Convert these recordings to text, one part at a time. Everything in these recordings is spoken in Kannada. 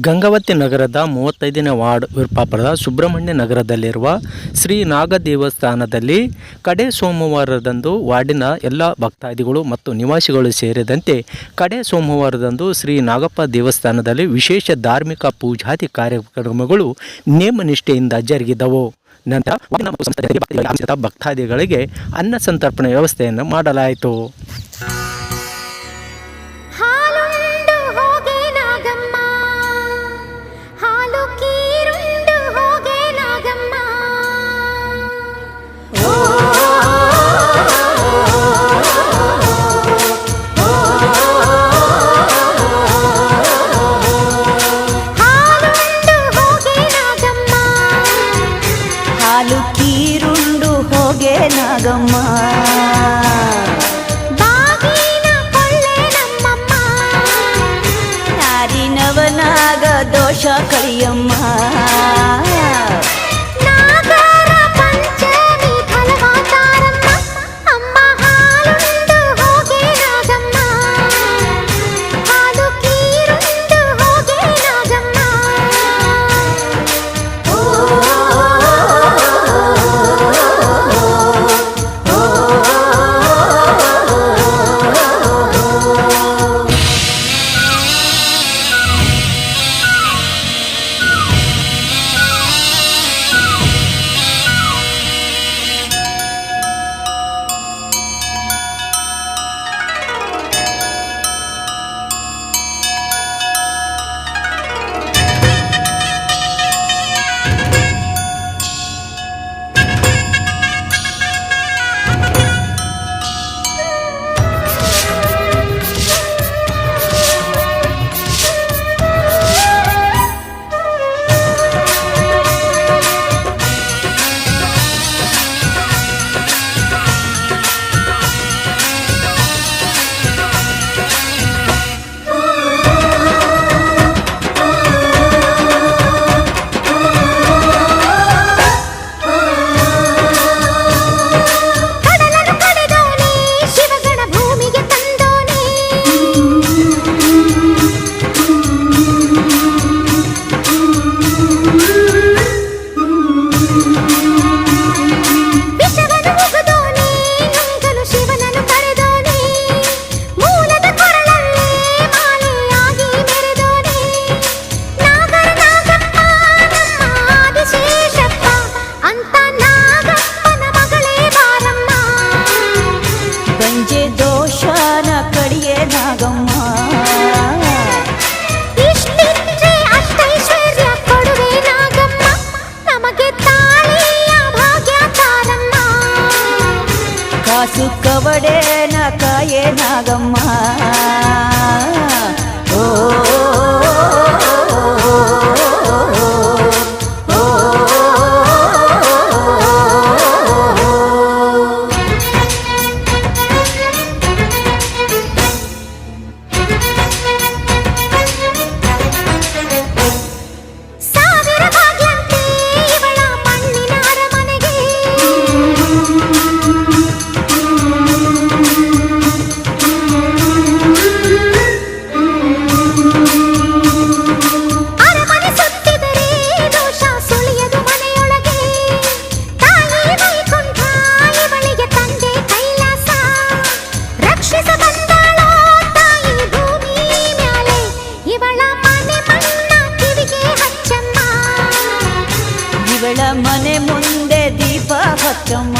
ಗಂಗಾವತಿ ನಗರದ ಮೂವತ್ತೈದನೇ ವಾರ್ಡ್ ವಿರ್ಪಾಪುರದ ಸುಬ್ರಹ್ಮಣ್ಯ ನಗರದಲ್ಲಿರುವ ಶ್ರೀ ನಾಗ ದೇವಸ್ಥಾನದಲ್ಲಿ ಕಡೆ ಸೋಮವಾರದಂದು ವಾರ್ಡಿನ ಎಲ್ಲ ಭಕ್ತಾದಿಗಳು ಮತ್ತು ನಿವಾಸಿಗಳು ಸೇರಿದಂತೆ ಕಡೆ ಸೋಮವಾರದಂದು ಶ್ರೀ ನಾಗಪ್ಪ ದೇವಸ್ಥಾನದಲ್ಲಿ ವಿಶೇಷ ಧಾರ್ಮಿಕ ಪೂಜಾದಿ ಕಾರ್ಯಕ್ರಮಗಳು ನೇಮನಿಷ್ಠೆಯಿಂದ ಜರುಗಿದವು. ನಂತರ ಭಕ್ತಾದಿಗಳಿಗೆ ಅನ್ನ ಸಂತರ್ಪಣೆ ವ್ಯವಸ್ಥೆಯನ್ನು ಮಾಡಲಾಯಿತು. நாகம்மா ಕಾಸು ಕವಡೇನ ಕಾಯೇ ನಾಗಮ್ಮ ಮಗಳ ಮನೆ ಮುಂದೆ ದೀಪ ಹಚ್ಚಮ್ಮ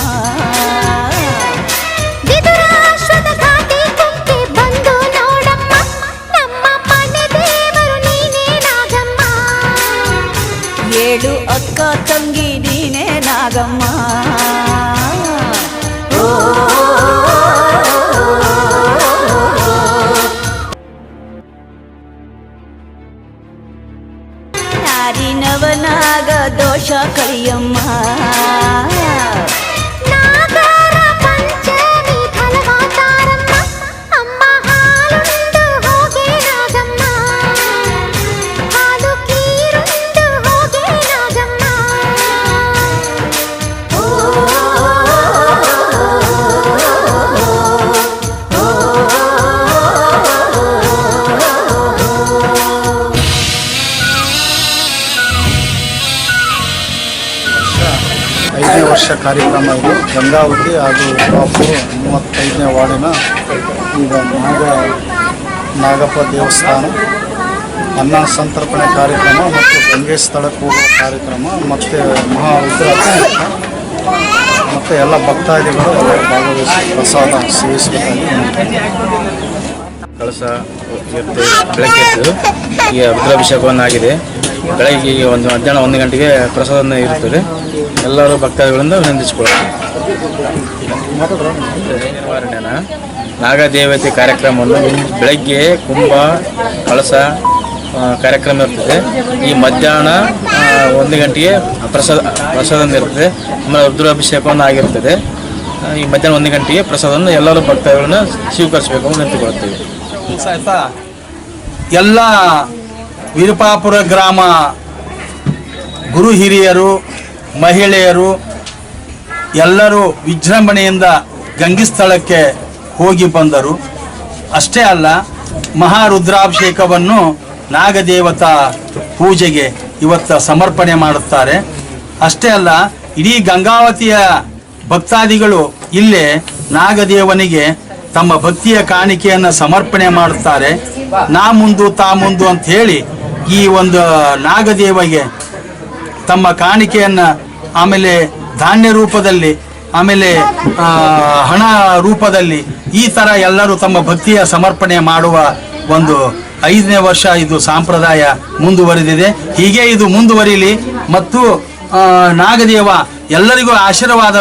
ಏಳು ಅಕ್ಕ ತಂಗಿ ನೀನೇ ನಾಗಮ್ಮ ಓ దోష కడియమ్మా ಕಾರ್ಯಕ್ರಮ ಇದು. ಗಂಗಾವತಿ ಹಾಗೂ ಬಾಪು ಮೂವತ್ತೈದನೇ ವಾರ್ಡಿನ ಈಗ ನಾಗ ನಾಗಪ್ಪ ದೇವಸ್ಥಾನ. ಅನ್ನ ಸಂತರ್ಪಣೆ ಕಾರ್ಯಕ್ರಮ ಮತ್ತು ಗಂಗೆ ಸ್ಥಳಕ್ಕೆ ಹೋಗುವ ಕಾರ್ಯಕ್ರಮ ಮತ್ತು ಮಹಾ ಮತ್ತು ಎಲ್ಲ ಭಕ್ತಾದಿಗಳು ಭಾಗವಹಿಸಿ ಪ್ರಸಾದ ಸೇವಿಸಬೇಕಾಗಿ ಕಳಸ ಇರುತ್ತೆ ಬೆಳಗ್ಗೆ ಎದ್ದು ಈಗ ರುದ್ರಾಭಿಷೇಕವನ್ನಾಗಿದೆ. ಬೆಳಗ್ಗೆ ಈಗ ಒಂದು ಮಧ್ಯಾಹ್ನ ಒಂದು ಗಂಟೆಗೆ ಪ್ರಸಾದ ಇರುತ್ತದೆ. ಎಲ್ಲರೂ ಭಕ್ತಾದಿಗಳಿಂದ ವಿನಂತಿಸಿಕೊಳ್ಳುತ್ತಾರೆ ನಿವಾರಣೆನ ನಾಗದೇವತೆ ಕಾರ್ಯಕ್ರಮವನ್ನು ಬೆಳಗ್ಗೆ ಕುಂಭ, ಕಳಸ ಕಾರ್ಯಕ್ರಮ ಇರ್ತದೆ. ಈ ಮಧ್ಯಾಹ್ನ ಒಂದು ಗಂಟೆಗೆ ಪ್ರಸಾದ ಪ್ರಸಾದ ಇರ್ತದೆ. ಆಮೇಲೆ ರುದ್ರಾಭಿಷೇಕವನ್ನು ಆಗಿರ್ತದೆ. ಈ ಮಧ್ಯಾಹ್ನ ಒಂದು ಗಂಟೆಗೆ ಪ್ರಸಾದವನ್ನು ಎಲ್ಲರೂ ಭಕ್ತಾದಿಗಳನ್ನ ಸ್ವೀಕರಿಸಬೇಕು ಅಂತ ನಿಂತುಕೊಳ್ಳುತ್ತೇವೆ. ಆಯ್ತಾ ಎಲ್ಲ ವಿರುಪಾಪುರ ಗ್ರಾಮ ಗುರು ಹಿರಿಯರು ಮಹಿಳೆಯರು ಎಲ್ಲರೂ ವಿಜೃಂಭಣೆಯಿಂದ ಗಂಗಿಸ್ಥಳಕ್ಕೆ ಹೋಗಿ ಬಂದರು. ಅಷ್ಟೇ ಅಲ್ಲ, ಮಹಾರುದ್ರಾಭಿಷೇಕವನ್ನು ನಾಗದೇವತಾ ಪೂಜೆಗೆ ಇವತ್ತು ಸಮರ್ಪಣೆ ಮಾಡುತ್ತಾರೆ. ಅಷ್ಟೇ ಅಲ್ಲ, ಇಡೀ ಗಂಗಾವತಿಯ ಭಕ್ತಾದಿಗಳು ಇಲ್ಲೇ ನಾಗದೇವನಿಗೆ ತಮ್ಮ ಭಕ್ತಿಯ ಕಾಣಿಕೆಯನ್ನು ಸಮರ್ಪಣೆ ಮಾಡುತ್ತಾರೆ. ನಾ ಮುಂದು, ತಾ ಮುಂದು ಅಂತ ಹೇಳಿ ಈ ಒಂದು ನಾಗದೇವಗೆ ತಮ್ಮ ಕಾಣಿಕೆಯನ್ನು ಆಮೇಲೆ ಧಾನ್ಯ ರೂಪದಲ್ಲಿ, ಆಮೇಲೆ ಹಣ ರೂಪದಲ್ಲಿ ಈ ಥರ ಎಲ್ಲರೂ ತಮ್ಮ ಭಕ್ತಿಯ ಸಮರ್ಪಣೆ ಮಾಡುವ ಒಂದು ಐದನೇ ವರ್ಷ ಇದು ಸಂಪ್ರದಾಯ ಮುಂದುವರೆದಿದೆ. ಹೀಗೆ ಇದು ಮುಂದುವರಿಲಿ ಮತ್ತು ನಾಗದೇವ ಎಲ್ಲರಿಗೂ ಆಶೀರ್ವಾದ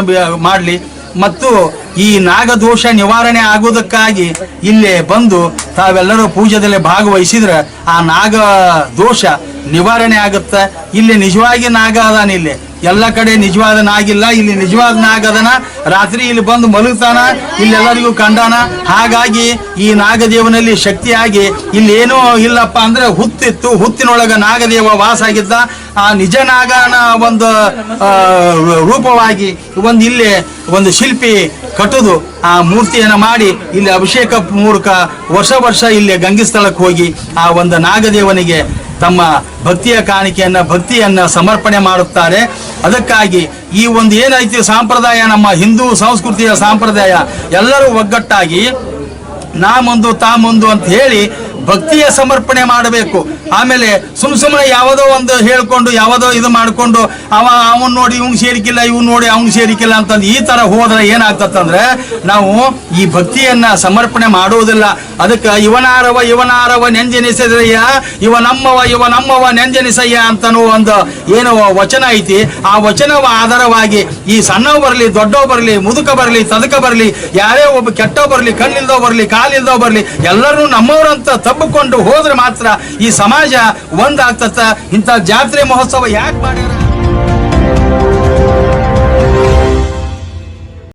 ಮಾಡಲಿ. ಮತ್ತು ಈ ನಾಗದೋಷ ನಿವಾರಣೆ ಆಗುವುದಕ್ಕಾಗಿ ಇಲ್ಲೇ ಬಂದು ತಾವೆಲ್ಲರೂ ಪೂಜೆದಲ್ಲಿ ಭಾಗವಹಿಸಿದ್ರೆ ಆ ನಾಗ ದೋಷ ನಿವಾರಣೆ ಆಗುತ್ತೆ. ಇಲ್ಲಿ ನಿಜವಾಗಿ ನಾಗ ಅದಾನ ಇಲ್ಲಿ. ಎಲ್ಲ ಕಡೆ ನಿಜವಾದ ನಾಗಿಲ್ಲ ಇಲ್ಲಿ ನಿಜವಾದ ನಾಗದನ ರಾತ್ರಿ ಇಲ್ಲಿ ಬಂದು ಮಲಗ್ತಾನ, ಇಲ್ಲೆಲ್ಲರಿಗೂ ಕಂಡಾನ. ಹಾಗಾಗಿ ಈ ನಾಗದೇವನಲ್ಲಿ ಶಕ್ತಿಯಾಗಿ ಇಲ್ಲಿ ಏನೂ ಇಲ್ಲಪ್ಪ ಅಂದ್ರೆ ಹುತ್ತಿತ್ತು. ಹುತ್ತಿನೊಳಗ ನಾಗದೇವ ವಾಸ ಆಗಿದ್ದ ಆ ನಿಜ ನಾಗನ ಒಂದು ರೂಪವಾಗಿ ಒಂದು ಇಲ್ಲಿ ಒಂದು ಶಿಲ್ಪಿ ಕಟ್ಟುದು. ಆ ಮೂರ್ತಿಯನ್ನು ಮಾಡಿ ಇಲ್ಲಿ ಅಭಿಷೇಕ ಮೂಲಕ ವರ್ಷ ವರ್ಷ ಇಲ್ಲಿ ಗಂಗಿಸ್ಥಳಕ್ಕೆ ಹೋಗಿ ಆ ಒಂದು ನಾಗದೇವನಿಗೆ ತಮ್ಮ ಭಕ್ತಿಯ ಕಾಣಿಕೆಯನ್ನ, ಭಕ್ತಿಯನ್ನ ಸಮರ್ಪಣೆ ಮಾಡುತ್ತಾರೆ. ಅದಕ್ಕಾಗಿ ಈ ಒಂದು ಏನೈತಿ ಸಂಪ್ರದಾಯ, ನಮ್ಮ ಹಿಂದೂ ಸಂಸ್ಕೃತಿಯ ಸಂಪ್ರದಾಯ ಎಲ್ಲರೂ ಒಗ್ಗಟ್ಟಾಗಿ ನಾ ಮುಂದು ತಾ ಮುಂದು ಅಂತ ಹೇಳಿ ಭಕ್ತಿಯ ಸಮರ್ಪಣೆ ಮಾಡಬೇಕು. ಆಮೇಲೆ ಸುಮ್ ಸುಮ್ಮನೆ ಯಾವುದೋ ಒಂದು ಹೇಳ್ಕೊಂಡು, ಯಾವುದೋ ಇದು ಮಾಡಿಕೊಂಡು, ಅವ ಅವನ್ ನೋಡಿ ಇವ್ನು ಸೇರಿಕಿಲ್ಲ, ಇವ್ನು ನೋಡಿ ಅವ್ನ್ ಸೇರಿಕಿಲ್ಲ ಅಂತಂದು ಈ ತರ ಹೋದ್ರೆ ಏನಾಗ್ತತ್ತಂದ್ರೆ ನಾವು ಈ ಭಕ್ತಿಯನ್ನ ಸಮರ್ಪಣೆ ಮಾಡುವುದಿಲ್ಲ ಅದಕ್ಕೆ ಇವನಾರವ ಇವನಾರವ ನೆಂಜೆನಿಸಿದ್ರಯ್ಯ, ಇವ ನಮ್ಮವ ಇವ ನಮ್ಮವ ನೆಂಜನಿಸಯ್ಯ ಅಂತನೂ ಒಂದು ಏನು ವಚನ ಐತಿ. ಆ ವಚನವ ಆಧಾರವಾಗಿ ಈ ಸಣ್ಣವ ಬರಲಿ, ದೊಡ್ಡವ ಬರಲಿ, ಮುದುಕ ಬರಲಿ, ತದಕ ಬರಲಿ, ಯಾರೇ ಒಬ್ಬ ಕೆಟ್ಟೋ ಬರಲಿ ಕಣ್ಣಿಲ್ದೋ ಬರಲಿ ಕಾಲಿಲ್ದೋ ಬರಲಿ ಎಲ್ಲರೂ ನಮ್ಮವರಂತ ತಬ್ಬಿಕೊಂಡು ಹೋದ್ರೆ ಮಾತ್ರ ಈ ಸಮಾಜ ಒಂದಾಗ್ತತ್ತ ಇಂಥ ಜಾತ್ರೆ ಮಹೋತ್ಸವ ಯಾಕೆ ಮಾಡಿ